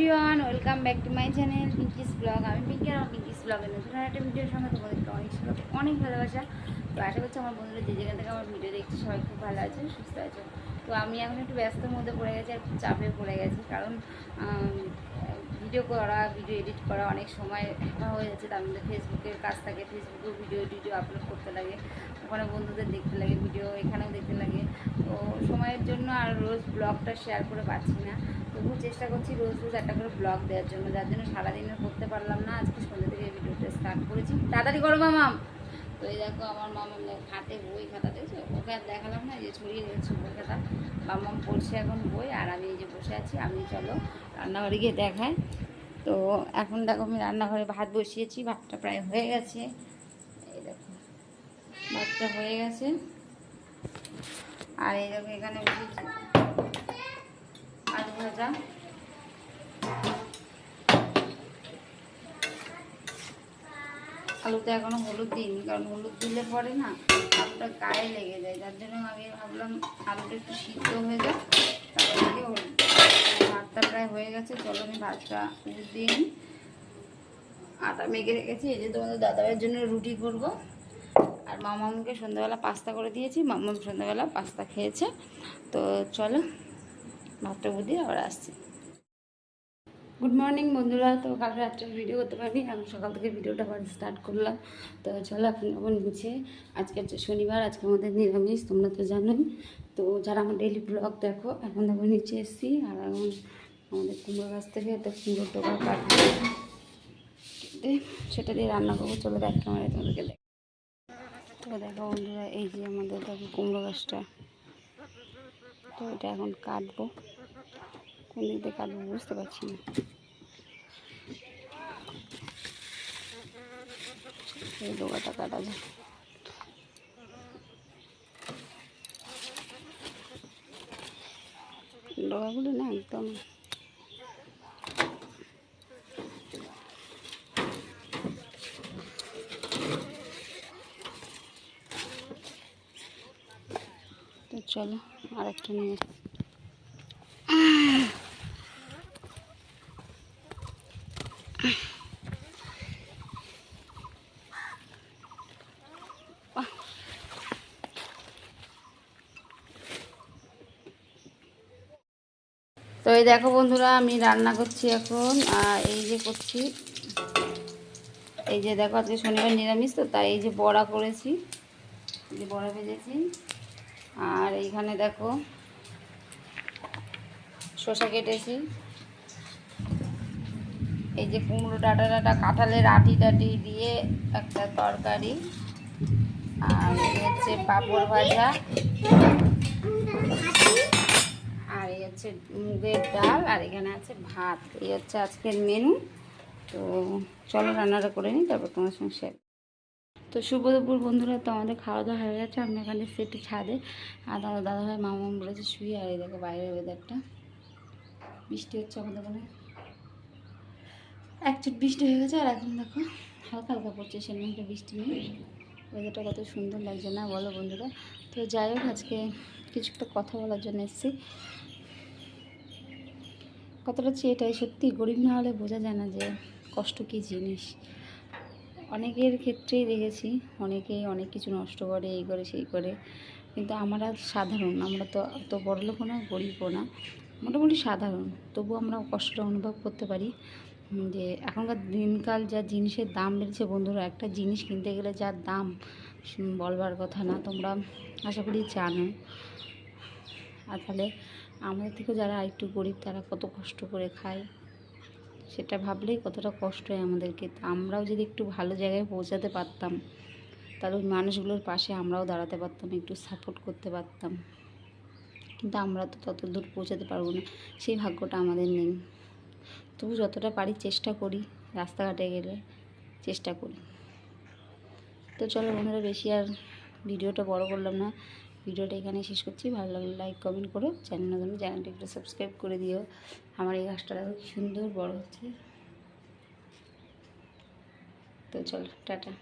Everyone, welcome back to my channel Pinki's blog আমি পিঙ্কি আর পিঙ্কিস ব্লগের নতুন একটা ভিডিওর সঙ্গে তোমাদেরকে অনেক সুন্দর অনেক ভালোবাসা। তো আশা করছি আমার বন্ধুরা যে যেখান থেকে আমার ভিডিও দেখছে সবাই খুব ভালো আছে, সুস্থ আছে। তো আমি এখন একটু ব্যস্তর মধ্যে পড়ে গেছি আর চাপে পড়ে গেছি কারণ ভিডিও করা, ভিডিও এডিট করা অনেক সময় হয়ে যাচ্ছে। তার মধ্যে ফেসবুকের কাজ থাকে, ফেসবুকেও ভিডিও ভিডিও আপলোড করতে লাগে। ওখানে বন্ধুদের দেখতে লাগে, ভিডিও এখানেও দেখতে লাগে। তো সময়ের জন্য আর রোজ ব্লগটা শেয়ার করে পাচ্ছি না। তবুও চেষ্টা করছি রোজ রোজ একটা করে ব্লগ দেওয়ার জন্য, যার জন্য সারাদিনের করতে পারলাম না। আজকে সন্ধ্যা থেকে ভিডিওটা স্টার্ট করেছি। তাড়াতাড়ি করো মামাম তো এই দেখো আমার মামাম হাতে বই খাতা, দেখছ? ওকে আর দেখালাম না যে ছড়িয়ে দিয়েছে বই খাতা। মামাম পড়ছে এখন বই, আর আমি এই যে বসে আছি, আমি চলো রান্নাঘরে গিয়ে দেখায় তো এখন দেখো আমি রান্নাঘরে ভাত বসিয়েছি, ভাতটা প্রায় হয়ে গেছে। এই দেখো, ভাতটা হয়ে গেছে। আর এই দেখো এখানে বসেছি। ভাজা আলুতে এখনও হলুদ দিইনি, কারণ হলুদ দিলে পরে না আলুটা গায়ে লেগে যায়। যার জন্য আমি ভাবলাম আলুটা একটু সিদ্ধ হয়ে যাক, তারপর ভাতটা প্রায় হয়ে গেছে, চলো আমি ভাতটা হলুদ দিয়ে আটা মেখে রেখেছি, এই যে তোমাদের দাদাভাইয়ের জন্য রুটি করব। আর মামামকে সন্ধ্যাবেলা পাস্তা করে দিয়েছি, মামাম সন্ধ্যাবেলা পাস্তা খেয়েছে। তো চলো ভাতটা বুঝিয়ে আবার আসছি। গুড মর্নিং বন্ধুরা, তো কাল রাত্রে ভিডিও করতে পারিনি, আমি সকাল থেকে ভিডিওটা আবার স্টার্ট করলাম। তো চলো এখন আবার নিচে আজকে হচ্ছে শনিবার, আজকে আমাদের নিরামিষ, তোমরা তো জানোই। তো যারা আমার ডেলি ব্লগ দেখো, এখন দেখো নিচে এসেছি, আর এখন আমাদের কুমড়ো গাছ থেকে তো কুমড়োর টোকা কাটবো কেটে সেটা দিয়ে রান্না করব। চলো দেখ ক্যামেরা তোমাদেরকে দেখ। তো দেখো বন্ধুরা, এই যে আমাদের দেখো কুমড়ো গাছটা। তো এটা এখন কাটবো। কোন দিক দিয়ে কাটবো বুঝতে পারছি না। এই ডোকাটা কাটা যায় ডোকাগুলো না একদম চলো। আরেকটা নিয়ে তো এই দেখো বন্ধুরা, আমি রান্না করছি এখন, আর এই যে করছি, এই যে দেখো আজকে শনিবার নিরামিষ, তো তাই এই যে বড়া করেছি যে বড়া ভেজেছি। আর এইখানে দেখো, শসা কেটেছি। এই যে কুমড়ো ডাটা ডাটা কাঁঠালের আটি টাটি দিয়ে একটা তরকারি। আর হচ্ছে পাঁপড় ভাজা। আর এই হচ্ছে মুগের ডাল, আর এখানে আছে ভাত। এই হচ্ছে আজকের মেনু তো চলো রান্নাটা করে নিই, তারপর তোমার সঙ্গে শেয়ার তো দুপুর বন্ধুরা, তো আমাদের খাওয়া দাওয়া হয়ে গেছে। আমরা এখানে সেটু ছাদে। আর দাদা দাদা ভাই মামা বলেছে শুয়ে। আর এই দেখো বাইরের ওয়েদারটা বৃষ্টি হচ্ছে আমাদের ওখানে এক চুট বৃষ্টি হয়ে গেছে, আর এখন দেখো হালকা হালকা পড়ছে, সেরকম একটা বৃষ্টি নেই। ওয়েদারটা কত সুন্দর লাগছে না, বলো বন্ধুরা। তো যাই হোক, আজকে কিছু একটা কথা বলার জন্য এসেছি। কথাটা হচ্ছে এটাই, সত্যি গরিব না হলে বোঝা যায় না যে কষ্ট কী জিনিস। অনেকের ক্ষেত্রেই দেখেছি, অনেকেই অনেক কিছু নষ্ট করে, এই করে, সেই করে। কিন্তু আমরা সাধারণ, আমরা তো অত বড়লোকও না গরিবও না, মোটামুটি সাধারণ। তবু আমরা কষ্টটা অনুভব করতে পারি যে এখনকার দিনকাল যা জিনিসের দাম বেড়েছে, বন্ধুরা, একটা জিনিস কিনতে গেলে যার দাম বলবার কথা না, তোমরা আশা করি জানো। আর তাহলে আমাদের থেকেও যারা একটু গরিব, তারা কত কষ্ট করে খায়। সেটা ভাবলেই কতটা কষ্ট হয় আমাদেরকে। আমরাও যদি একটু ভালো জায়গায় পৌঁছাতে পারতাম, তাহলে ওই মানুষগুলোর পাশে আমরাও দাঁড়াতে পারতাম, একটু সাপোর্ট করতে পারতাম। কিন্তু আমরা তো তত দূর পৌঁছাতে পারব না, সেই ভাগ্যটা আমাদের নেই। তবু যতটা পারি চেষ্টা করি, রাস্তাঘাটে গেলে চেষ্টা করি। তো চলো বন্ধুরা, বেশি আর ভিডিওটা বড় করলাম না। ভিডিওটা এখানে শেষ করছি। ভালো লাগলে লাইক কমেন্ট করো। চ্যানেল নতুন চ্যানেলটা একটু সাবস্ক্রাইব করে দিও। আমার এই গাছটা দেখো সুন্দর বড় হচ্ছে। তো চলো, টাটা।